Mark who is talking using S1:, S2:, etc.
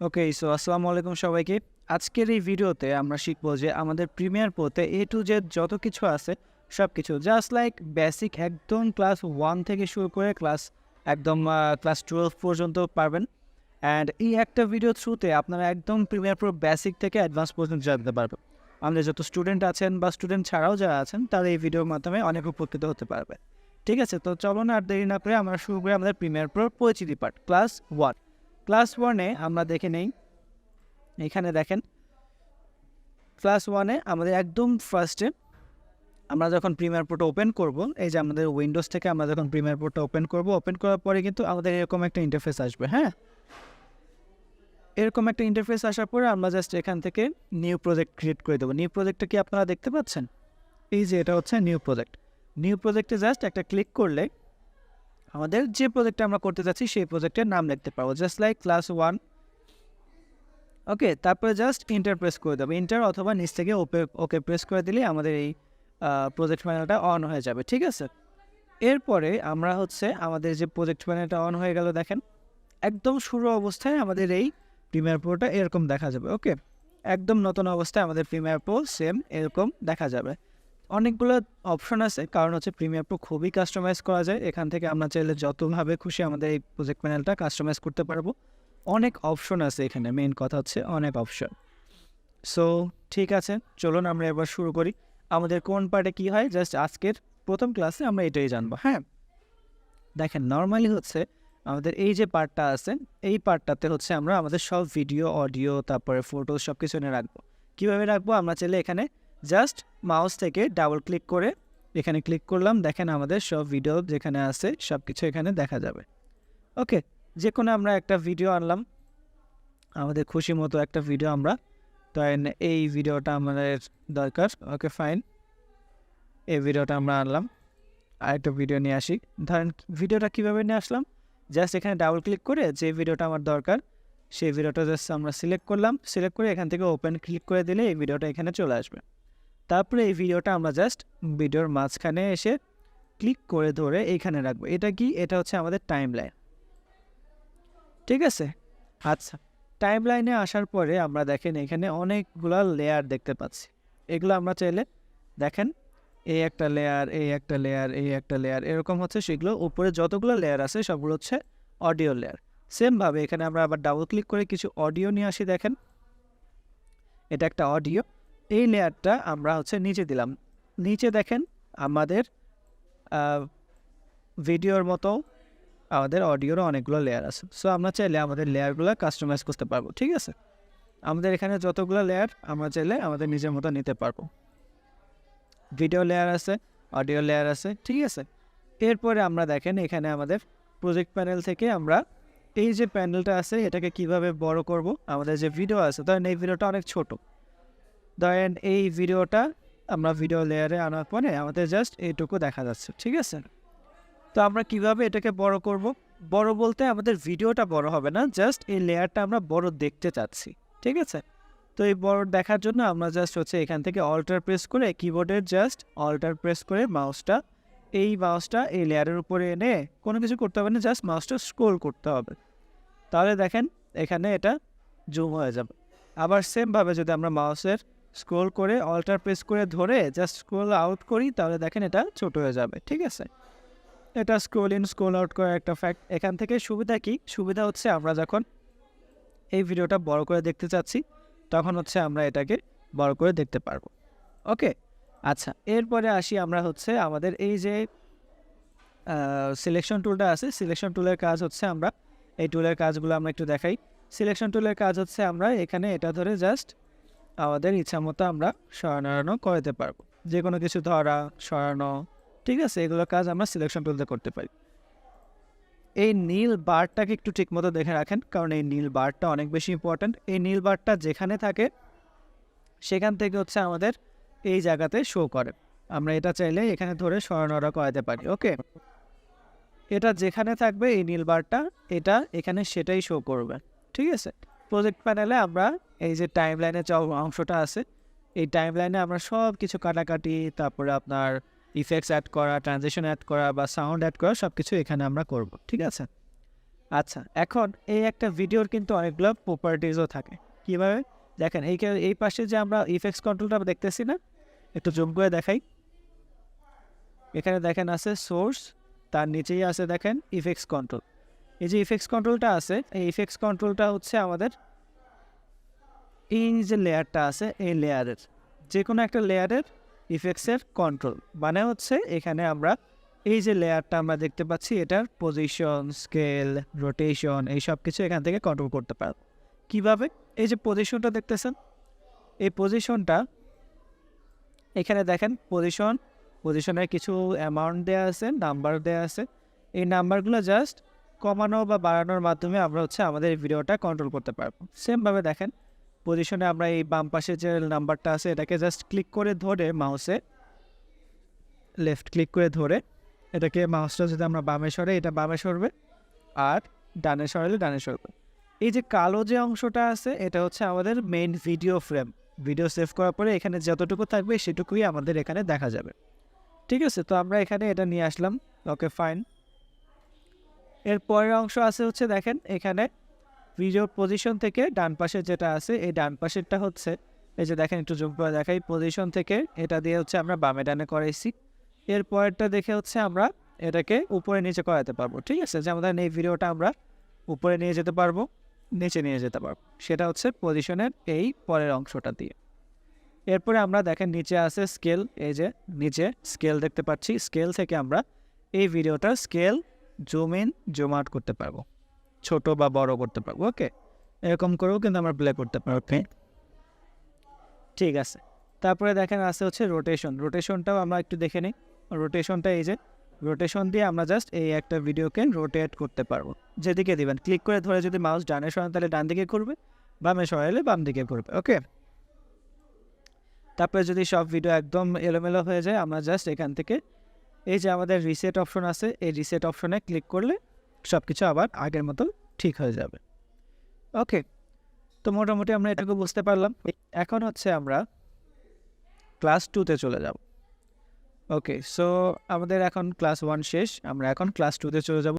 S1: ওকে, so আসসালামু আলাইকুম সবাইকে। আজকের এই ভিডিওতে আমরা শিখব যে আমাদের প্রিমিয়ার পোতে এ টু জেড যত কিছু আছে সব কিছু জাস্ট লাইক বেসিক একদম ক্লাস ওয়ান থেকে শুরু করে ক্লাস একদম ক্লাস টুয়েলভ পর্যন্ত পারবেন। অ্যান্ড এই একটা ভিডিও থ্রুতে আপনারা একদম প্রিমিয়ার প্রো বেসিক থেকে অ্যাডভান্স পর্যন্ত জানতে পারবেন। আমাদের যত স্টুডেন্ট আছেন বা স্টুডেন্ট ছাড়াও যারা আছেন, তারা এই ভিডিওর মাধ্যমে অনেক উপকৃত হতে পারবে ঠিক আছে, তো চলো না আর দেরি না করে আমরা শুরু করি আমাদের প্রিমিয়ার প্রো পরিচিতি পার্ট ক্লাস ওয়ান ক্লাস ওয়ানে আমরা দেখে নেই। এখানে দেখেন, ক্লাস ওয়ানে আমাদের একদম ফার্স্টে আমরা যখন প্রিমিয়ার প্রোটা ওপেন করব, এই যে আমাদের উইন্ডোজ থেকে আমরা যখন প্রিমিয়ার প্রোটা ওপেন করব ওপেন করার পরে কিন্তু আমাদের এরকম একটা ইন্টারফেস আসবে হ্যাঁ? এরকম একটা ইন্টারফেস আসার পরে আমরা জাস্ট এখান থেকে নিউ প্রজেক্ট ক্রিয়েট করে দেবো। নিউ প্রজেক্টটা কি আপনারা দেখতে পাচ্ছেন? এই যে এটা হচ্ছে নিউ প্রজেক্ট নিউ প্রজেক্টে জাস্ট একটা ক্লিক করলে আমাদের যে প্রজেক্টটা আমরা করতে চাচ্ছি সেই প্রজেক্টের নাম লিখতে পারব। Just like class one okay তারপরে জাস্ট ইন্টার প্রেস করে দেবো। ইন্টার অথবা নিচ থেকে ওপে ওকে প্রেস করে দিলে আমাদের এই প্রজেক্ট প্যানেলটা অন হয়ে যাবে, ঠিক আছে? এরপরে আমরা হচ্ছে আমাদের যে প্রজেক্ট প্যানেলটা অন হয়ে গেল, দেখেন। একদম শুরু অবস্থায় আমাদের এই প্রিমিয়ার প্রোটা এরকম দেখা যাবে ওকে একদম নতুন অবস্থায় আমাদের প্রিমিয়ার প্রো সেম এরকম দেখা যাবে। অনেকগুলো অপশন আছে। কারণ হচ্ছে প্রিমিয়ার প্রো খুবই কাস্টমাইজ করা যায়। এখান থেকে আমরা চাইলে যতভাবে খুশি আমাদের এই প্রজেক্ট প্যানেলটা কাস্টমাইজ করতে পারব। অনেক অপশন আছে এখানে। মেইন কথা হচ্ছে অনেক অপশন সো ঠিক আছে। চলুন আমরা এবার শুরু করি। আমাদের কোন পার্টে কি হয়? জাস্ট আজকের প্রথম ক্লাসে আমরা এটাই জানব। হ্যাঁ? দেখেন নর্মালি হচ্ছে আমাদের এই যে পার্টটা আছে, এই পার্টটাতে হচ্ছে আমরা আমাদের সব ভিডিও অডিও তারপরে ফটো সব কিছু এনে রাখব। কীভাবে রাখব? আমরা চাইলে এখানে জাস্ট মাউস থেকে ডাবল ক্লিক করে এখানে ক্লিক করলাম, দেখেন আমাদের সব ভিডিও যেখানে আছে সব কিছু এখানে দেখা যাবে। ওকে যে কোনো আমরা একটা ভিডিও আনলাম, আমাদের খুশি মতো একটা ভিডিও আমরা, তো এই ভিডিওটা আমাদের দরকার। ওকে ফাইন এই ভিডিওটা আমরা আনলাম। আরেকটা ভিডিও নিয়ে আসি। ধরেন ভিডিওটা কীভাবে নিয়ে আসলাম? জাস্ট এখানে ডাবল ক্লিক করে যে ভিডিওটা আমার দরকার, সেই ভিডিওটা জাস্ট আমরা সিলেক্ট করলাম। সিলেক্ট করে এখান থেকে ওপেন ক্লিক করে দিলে এই ভিডিওটা এখানে চলে আসবে। তারপরে এই ভিডিওটা আমরা জাস্ট ভিডিওর মাঝখানে এসে ক্লিক করে ধরে এইখানে রাখব। এটা কি? এটা হচ্ছে আমাদের টাইম লাইন ঠিক আছে? আচ্ছা টাইম লাইনে আসার পরে আমরা দেখেন এখানে অনেকগুলো লেয়ার দেখতে পাচ্ছি। এগুলো আমরা চাইলে দেখেন, এই একটা লেয়ার এই একটা লেয়ার এই একটা লেয়ার এরকম হচ্ছে সেগুলো। উপরে যতগুলো লেয়ার আছে সবগুলো হচ্ছে অডিও লেয়ার সেমভাবে এখানে আমরা আবার ডাবল ক্লিক করে কিছু অডিও নিয়ে আসি দেখেন। এটা একটা অডিও এই লেয়ারটা আমরা হচ্ছে নিচে দিলাম। নিচে দেখেন আমাদের ভিডিওর মতো আমাদের অডিওরও অনেকগুলো লেয়ার আছে। সো আমরা চাইলে আমাদের লেয়ারগুলো কাস্টমাইজ করতে পারব, ঠিক আছে? আমাদের এখানে যতগুলো লেয়ার আমরা চাইলে আমাদের নিজের মতো নিতে পারব। ভিডিও লেয়ার আছে অডিও লেয়ার আছে, ঠিক আছে? এরপরে আমরা দেখেন এখানে আমাদের প্রজেক্ট প্যানেল থেকে আমরা এই যে প্যানেলটা আছে, এটাকে কীভাবে বড় করব, আমাদের যে ভিডিও আছে, ধরেন এই ভিডিওটা অনেক ছোট। ধরেন এই ভিডিওটা আমরা ভিডিও লেয়ারে আনার পরে আমাদের জাস্ট এইটুকু দেখা যাচ্ছে, ঠিক আছে? তো আমরা কীভাবে এটাকে বড় করব? বড় বলতে আমাদের ভিডিওটা বড় হবে না জাস্ট এই লেয়ারটা আমরা বড় দেখতে চাচ্ছি, ঠিক আছে? তো এই বড় দেখার জন্য আমরা জাস্ট হচ্ছে এখান থেকে অল্টার প্রেস করে কিবোর্ডের জাস্ট অল্টার প্রেস করে মাউসটা এই মাউসটা এই লেয়ারের উপরে এনে কোনো কিছু করতে হবে না জাস্ট মাউসটা স্ক্রোল করতে হবে। তাহলে দেখেন, এখানে এটা জুম হয়ে যাবে। আবার সেমভাবে যদি আমরা মাউসের স্ক্রোল করে অল্টার প্রেস করে ধরে জাস্ট স্ক্রোল আউট করি, তাহলে দেখেন এটা ছোট হয়ে যাবে, ঠিক আছে? এটা স্ক্রোল ইন স্ক্রোল আউট করার একটা ফ্যাক্ট এখান থেকে সুবিধা কি? সুবিধা হচ্ছে আমরা যখন এই ভিডিওটা বড় করে দেখতে চাচ্ছি, তখন হচ্ছে আমরা এটাকে বড় করে দেখতে পারব, ওকে? আচ্ছা এরপরে আসি আমরা হচ্ছে আমাদের এই যে সিলেকশন টুলটা আছে সিলেকশন টুলের কাজ হচ্ছে আমরা, এই টুলের কাজগুলো আমরা একটু দেখাই। সিলেকশন টুলের কাজ হচ্ছে আমরা এখানে এটা ধরে জাস্ট আমাদের ইচ্ছা মতো আমরা সরানো করাতে পারব। যে কোনো কিছু ধরা সরানো ঠিক আছে, এগুলো কাজ আমরা সিলেকশন টুলতে করতে পারি। এই নীল বারটাকে একটু ঠিকমতো দেখে রাখেন, কারণ এই নীল বারটা অনেক বেশি ইম্পর্ট্যান্ট এই নীল বারটা যেখানে থাকে, সেখান থেকে হচ্ছে আমাদের এই জায়গাতে শো করে। আমরা এটা চাইলে এখানে ধরে সরানোরা করাতে পারি ওকে এটা যেখানে থাকবে এই নীল বারটা, এটা এখানে সেটাই শো করবে, ঠিক আছে? প্রজেক্ট প্যানেলে আমরা এই যে টাইম লাইনে অংশটা আছে, এই টাইম লাইনে আমরা সব কিছু কাটাকাটি, তারপরে আপনার ইফেক্টস অ্যাড করা ট্রানজেকশন অ্যাড করা বা সাউন্ড অ্যাড করা সব কিছু এখানে আমরা করব, ঠিক আছে? আচ্ছা এখন এই একটা ভিডিওর কিন্তু অনেকগুলো প্রপার্টিজও থাকে। কীভাবে? দেখেন, এই এই পাশে যে আমরা ইফেক্টস কন্ট্রোলটা দেখতেছি না? একটু জুম করে দেখাই। এখানে দেখেন আছে সোর্স তার নিচেই আছে দেখেন ইফেক্টস কন্ট্রোল এই যে ইফেক্স কন্ট্রোলটা আছে, এই ইফেক্স কন্ট্রোলটা হচ্ছে আমাদের এই যে লেয়ারটা আছে, এই লেয়ারের যে কোনো একটা লেয়ারের ইফেক্টসের কন্ট্রোল মানে হচ্ছে এখানে আমরা এই যে লেয়ারটা আমরা দেখতে পাচ্ছি, এটার পজিশন স্কেল রোটেশন এই সব কিছু এখান থেকে কন্ট্রোল করতে পারব। কীভাবে? এই যে পজিশনটা দেখতেছেন? এই পজিশনটা এখানে দেখেন পজিশন পজিশনের কিছু অ্যামাউন্ট দেওয়া আছে নাম্বার দেওয়া আছে, এই নাম্বারগুলো জাস্ট কমানো বা বাড়ানোর মাধ্যমে আমরা হচ্ছে আমাদের ভিডিওটা কন্ট্রোল করতে পারব। সেমভাবে দেখেন পজিশনে আমরা এই বাম পাশে যে নাম্বারটা আছে, এটাকে জাস্ট ক্লিক করে ধরে মাউসে লেফট ক্লিক করে ধরে, এটাকে মাউসটা যদি আমরা বামে সরে, এটা বামে সরবে, আর ডানে সরালে ডানে সরবে। এই যে কালো যে অংশটা আছে, এটা হচ্ছে আমাদের main video frame video save করার পরে এখানে যতটুকু থাকবে, সেটুকুই আমাদের এখানে দেখা যাবে। ঠিক আছে? তো আমরা এখানে এটা নিয়ে আসলাম। ওকে ফাইন এর পরের অংশ আছে হচ্ছে দেখেন, এখানে ভিডিও পজিশন থেকে ডান পাশে যেটা আছে, এই ডান পাশেরটা হচ্ছে, এই যে দেখেন একটু জুম করে দেখাই পজিশন থেকে এটা দিয়ে হচ্ছে আমরা বামে ডানে করাইছি। এর পরেরটা দেখে হচ্ছে আমরা এটাকে উপরে নিচে করাতে পারব, ঠিক আছে? যেমন ধরেন এই ভিডিওটা আমরা উপরে নিয়ে যেতে পারব, নিচে নিয়ে যেতে পারব। সেটা হচ্ছে পজিশনের এই পরের অংশটা দিয়ে। এরপরে আমরা দেখেন নিচে আছে স্কেল এই যে নিচে স্কেল দেখতে পাচ্ছি। স্কেল থেকে আমরা এই ভিডিওটার scale zoom in zoom out করতে পারব। ছোট বা বড় করতে পারব ওকে এরকম করেও কিন্তু আমরা প্লে করতে পারব, Okay? ঠিক আছে। তারপরে দেখেন আছে হচ্ছে রোটেশন রোটেশনটাও আমরা একটু দেখে নিই। রোটেশনটা এই যে রোটেশন দিয়ে আমরা জাস্ট এই একটা ভিডিওকে রোটেট করতে পারব। যেদিকে দিবেন। ক্লিক করে ধরে যদি মাউস ডানে সরান, তাহলে ডান দিকে করবে বামে সরাইলে বাম দিকে করবে ওকে তারপরে যদি সব ভিডিও একদম এলোমেলো হয়ে যায়, আমরা জাস্ট এখান থেকে এই যে আমাদের রিসেট অপশন আছে, এই রিসেট অপশনে ক্লিক করলে সব কিছু আবার আগের মতো ঠিক হয়ে যাবে। ওকে তো মোটামুটি আমরা এটাকে বুঝতে পারলাম। এখন হচ্ছে আমরা ক্লাস টুতে চলে যাব। ওকে সো আমাদের এখন ক্লাস ওয়ান শেষ, আমরা এখন ক্লাস টুতে চলে যাব।